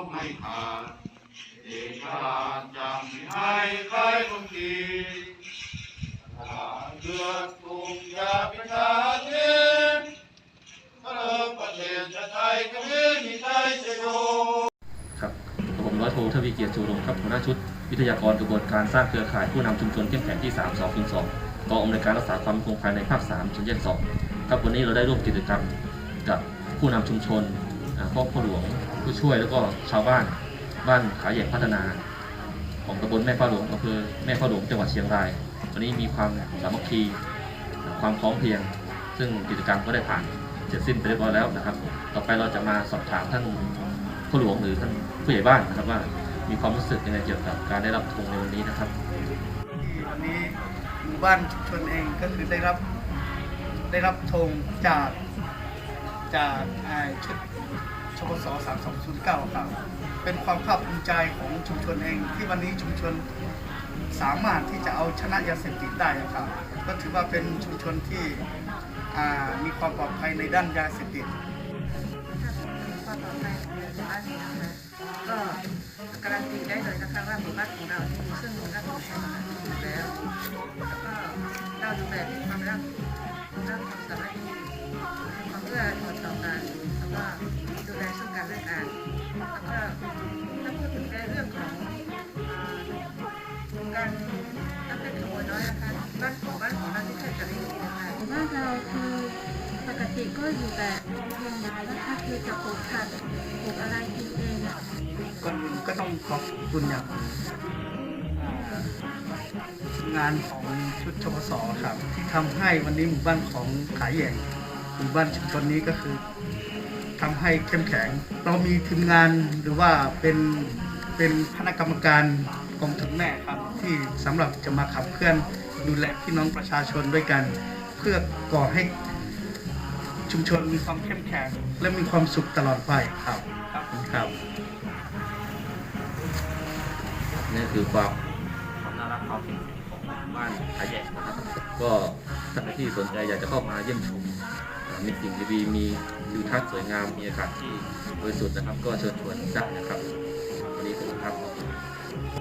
บไม่ขาดเอกราชจะไม่ให้ใครคนดีถ้าเดือดตุกอย่าพิจารณาพระประเทศไทยก็ไม่มีใจเสยโยครับผมร้อยโททวีเกียรติจูรงครับหัวหน้าชุด วิทยากรกระบวนการสร้างเครือข่ายผู้นำชุมชนเข้มแข็งที่ 3 2 0 2กองอำนวยการรักษาความมั่นคงภายในภาค3ส่วนแยก2ครับวันนี้เราได้ร่วมกิจกรรมกับผู้นำชุมชน พ่อพ่อหลวงผู้ช่วยแล้วก็ชาวบ้านบ้านขาแยกพัฒนา ของตำบลแม่ฟ้าหลวงอำเภอแม่ฟ้าหลวงจังหวัดเชียงราย วันนี้มีความสามัคคีความพร้อมเพียง ซึ่งกิจกรรมก็ได้ผ่านเสร็จสิ้นไปเรียบร้อยแล้วนะครับ ต่อไปเราจะมาสอบถามท่านผู้หลวงหรือท่านผู้ใหญ่บ้านนะครับว่า มีความรู้สึกยังไงเกี่ยวกับการได้รับธงในวันนี้นะครับวันนี้หมู่บ้านชุมชนเองก็คือได้รับได้รับธงจากจากชุด ชปส3209 ครับ เป็นความภาคภูมิใจของชุมชนเอง ที่วันนี้ชุมชนสามารถที่จะเอาชนะยาเสพติดได้ครับ ก็ถือว่าเป็นชุมชนที่มีความปลอดภัยในด้านยาเสพติดความปลอดภัยของหมู่บ้านนะคะก็การันตีได้เลยนะคะว่าหมู่บ้านของเรา บ้านของบ้านของเราที่แทบจะไม่มีนะคะบ้านเราคือปกติก็อยู่แบบเพียงนะคะคือจะปลูกผักปลูกอะไรกินเองอะก่อนอื่นก็ต้องขอบคุณอย่างงานของชุดชปสครับ ที่ทำให้วันนี้หมู่บ้านของขายแยงหมู่บ้านชุมชนนี้ก็คือทำให้เข้มแข็ง เรามีทีมงานหรือว่าเป็นเป็นคณะกรรมการกองทุนแม่ครับ ที่สำหรับจะมาขับเคลื่อน ดูแลพี่น้องประชาชนด้วยกัน เพื่อก่อให้ชุมชนมีความเข้มแข็ง และมีความสุขตลอดไปครับครับครับนี่คือความความน่ารักความเก่งของบ้านขายแยกนะครับ ก็ท่านที่สนใจอยากจะเข้ามาเยี่ยมชมมีสิ่งดีๆมีทิวทัศน์สวยงามมีอากาศที่บริสุทธิ์นะครับ ก็เชิญชวนได้นะครับ